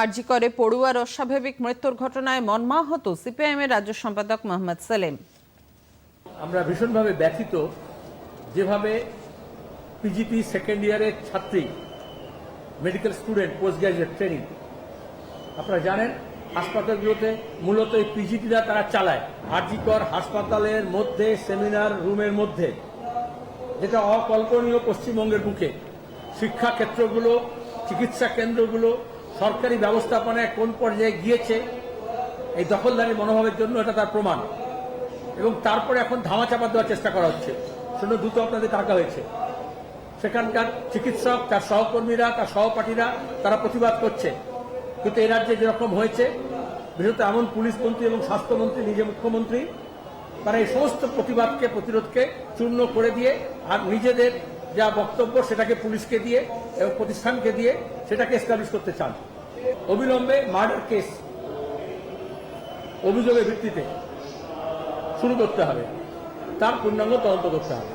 আরজি করে পড়ুয়ার অস্বাভাবিক মৃত্যুর ঘটনায় মর্মাহত সিপিআইএম এর রাজ্য সম্পাদক মোহাম্মদ সেলিম। আমরা ভীষণভাবে ব্যথিত যেভাবে পিজিটি সেকেন্ড ইয়ারের ছাত্রী medical student post graduate training আপনারা জানেন, হাসপাতালগুলোতে মূলত এই পিজিটিরা তারা চালায়। আরজিকর হাসপাতালের মধ্যে সেমিনার রুমের মধ্যে, যেটা অকল্পনীয় পশ্চিমবঙ্গের বুকে। শিক্ষা ক্ষেত্রগুলো চিকিৎসা কেন্দ্রগুলো সরকারি ব্যবস্থাপনায় কোন পর্যায়ে গিয়েছে, এই দখলদারি মনোভাবের জন্য এটা তার প্রমাণ। এবং তারপরে এখন ধামাচাপা দেওয়ার চেষ্টা করা হচ্ছে। শূন্য দ্রুত আপনাদের টাকা হয়েছে। সেখানকার চিকিৎসক, তার সহকর্মীরা, তার সহপাঠীরা, তারা প্রতিবাদ করছে। কিন্তু এ রাজ্যে যেরকম হয়েছে, বিশেষত এমন পুলিশ মন্ত্রী এবং স্বাস্থ্যমন্ত্রী নিজে মুখ্যমন্ত্রী, তারা এই সমস্ত প্রতিবাদকে, প্রতিরোধকে চূর্ণ করে দিয়ে আর নিজেদের যা বক্তব্য সেটাকে পুলিশকে দিয়ে এবং প্রতিষ্ঠানকে দিয়ে সেটাকে এস্টাবলিশ করতে চান। অবিলম্বে মার্ডার কেস অভিযোগের ভিত্তিতে শুরু করতে হবে। তার পূর্ণাঙ্গ তদন্ত করতে হবে।